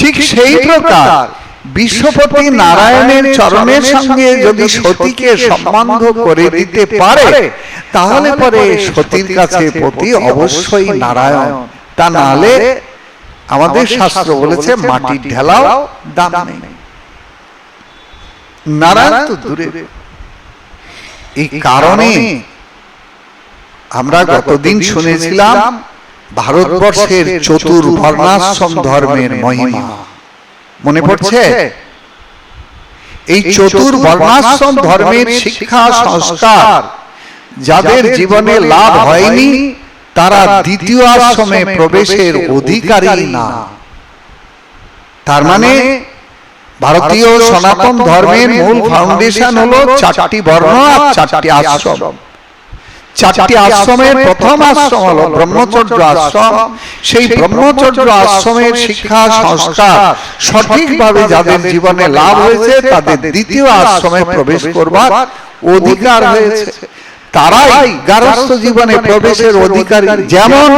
ঠিক সেই প্রকার বিশ্বপতি নারায়ণের চরণের সঙ্গে যদি সতীকে সম্বন্ধ করে দিতে পারে তাহলে পরে সতীর কাছে পতি অবশ্যই নারায়ণ। তা নাহলে আমাদের শাস্ত্র বলেছে মাটির ঢেলাও দাম নেই। নারায়ণ তো দূরে। এই কারণে আমরা গতদিন শুনেছিলাম ভারতবর্ষের চতুর্বর্ণাশ্রম ধর্মের মহিমা। মনে পড়ছে? এই চতুর্বর্ণাশ্রম ধর্মের শিক্ষা সংস্কার। যাদের জীবনে লাভ হয়নি তারা দ্বিতীয় আশ্রমে প্রবেশের অধিকারী না। তার মানে ভারতীয় সনাতন ধর্মের মূল ফাউন্ডেশন হলো চারটি বর্ণ আর চারটি আশ্রম। চারটি আশ্রমের প্রথম আশ্রম হলো ব্রহ্মচর্য আশ্রম। সেই ব্রহ্মচর্য আশ্রমের শিক্ষা সংস্কার সঠিকভাবে যাদের জীবনে লাভ হয়েছে তাদের দ্বিতীয় আশ্রমে প্রবেশ করবার অধিকার হয়েছে। তারাই গারস্থ জীবনে প্রবেশের অধিকারী। যেমন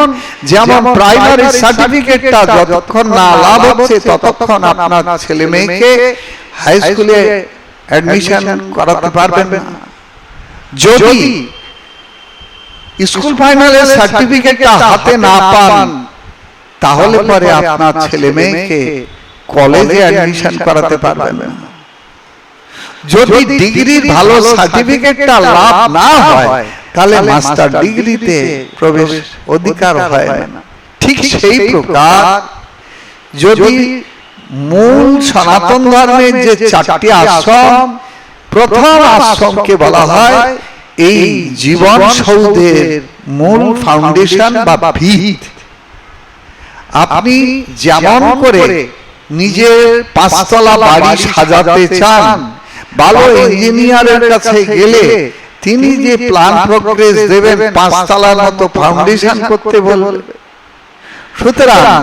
যেমন প্রাইমারি সার্টিফিকেটটা যতক্ষণ না লাভ হচ্ছে ততক্ষণ আপনার ছেলে মেয়েকে হাই স্কুলে অ্যাডমিশন করাতে পারবেন না। যদি স্কুল ফাইনালের সার্টিফিকেটটা হাতে না পান তাহলে পরে আপনার ছেলে মেয়েকে কলেজে অ্যাডমিশন করাতে পারবেন না। যদি ডিগ্রির ভালো সার্টিফিকেটটা লাভ না হয় তাহলে মাস্টার ডিগ্রিতে প্রবেশ অধিকার হয় না। ঠিক সেই প্রকার যদি মূল সনাতন ধর্মের যে চারটি আশ্রম প্রথম আশ্রমকে বলা হয় এই জীবন সৌধের মূল ফাউন্ডেশন বা ভিত। আপনি যেমন করে নিজের পাঁচতলা বাড়ি সাজাতে চান ভালো ইঞ্জিনিয়ারের কাছে গেলে তিনি যে প্ল্যান প্রোগ্রেস দেবেন পাঁচতলার মতো ফাউন্ডেশন করতে বলবেন সুতরাং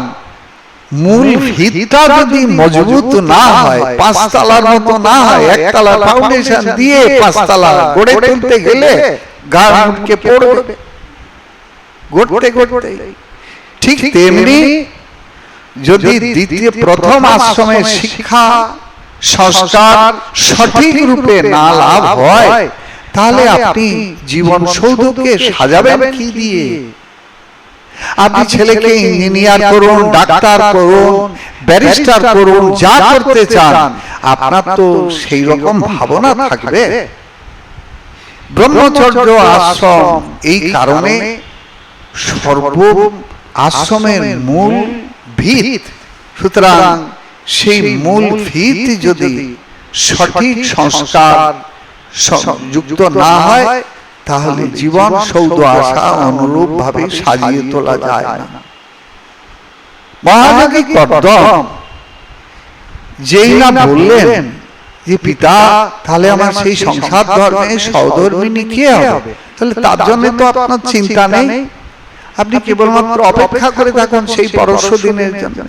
মূল ভিতটা যদি মজবুত না হয় পাঁচতলার মতো না হয় একতলা ফাউন্ডেশন দিয়ে পাঁচতলা গড়ে তুলতে গেলে গা মুটকে পড়বে। গড়তে গড়তে ঠিক তেমনি যদি দ্বিতীয় প্রথম আশ্রমের শিক্ষা সংস্কার সঠিক রূপে না লাভ হয় তাহলে আপনি জীবন সৌধকে সাজাবেন কি দিয়ে? আপনি ছেলেকে ইঞ্জিনিয়ার করুন ডাক্তার করুন ব্যারিস্টার করুন যা করতে চান আপনার তো সেই রকম ভাবনা থাকবে। ব্রহ্মচর্য আশ্রম এই কারণে সর্ব আশ্রমের মূল ভিত। সুতরাং সেই মূল ভিত যদি সঠিক সংস্কার যুক্ত না হয় তাহলে জীবন সৌধ আশা অনুরূপ ভাবে সাজিয়ে তোলা যায় না। কর্দম যেই না বললেন যে পিতা তাহলে আমার সেই সংসার ধর্মে সহধর্মিনী কে হবে? তাহলে তার জন্য তো আপনার চিন্তা নেই। আপনি কেবলমাত্র অপেক্ষা করে থাকুন সেই পরশ দিনের জন্য।